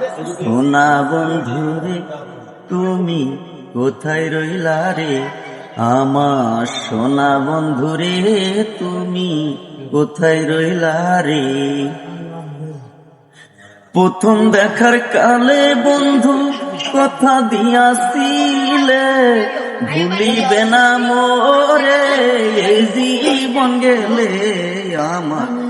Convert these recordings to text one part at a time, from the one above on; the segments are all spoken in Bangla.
সোনা বন্ধুরে, তুমি কোথায় রইলা রে? আমার সোনা বন্ধুরে, তুমি কোথায় রইলা রে? প্রথম দেখার কালে বন্ধু কথা দিয়াছিলে, ভুলিবে না মোরে জীবন গেলে আমার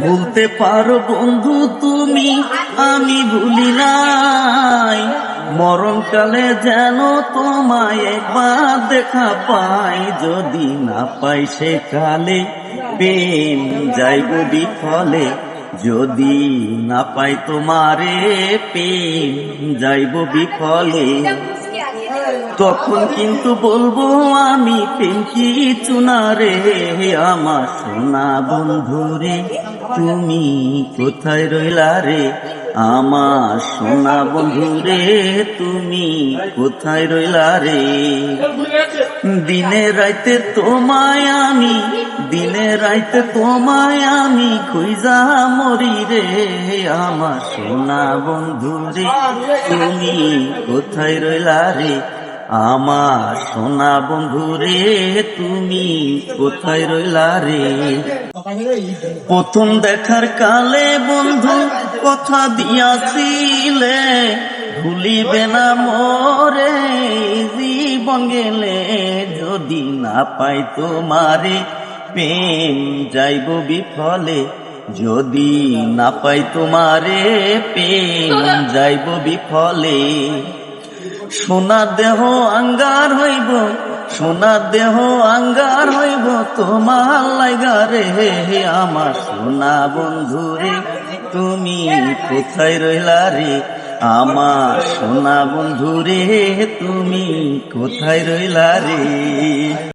বলতে পারো বন্ধু তুমি, আমি ভুলি নাই। মরণকালে যেন তোমায় একবার দেখা পাই। যদি না পাই সে কালে প্রেম যাইব বিফলে। যদি না পাই তোমারে প্রেম যাইব বিফলে। তখন কিন্তু বলব, আমি পেঙ্কি চুনারে আমার সোনা বন্ধুরে তুমি কোথায় রইলা রে? আমার সোনা বন্ধুরে তুমি কোথায় রইলা রে? দিনে রাইতে তোমায় আমি দিনে রাইতে তোমায় আমি খুঁজা মরি রে, আমার সোনা বন্ধুরে তুমি কোথায় রইলা রে? আমার সোনা বন্ধুরে তুমি কোথায় রইলা রে? প্রথম দেখার কালে বন্ধু কথা দিয়াছিলে, ভুলিবে না মোরে, জীবন গেলে যদি না পাই তোমারে। প্রেম যাইব বিফলে। যদি না পাই তোমারে প্রেম যাইব বিফলে। সোনা দেহ আঙ্গার হইব সোনা দেহ আঙ্গার হইব তোমার লাইগা রে আমার সোনা বন্ধু রে তুমি কোথায় রইলা রে? আমার সোনা বন্ধু রে তুমি কোথায় রইলা রে?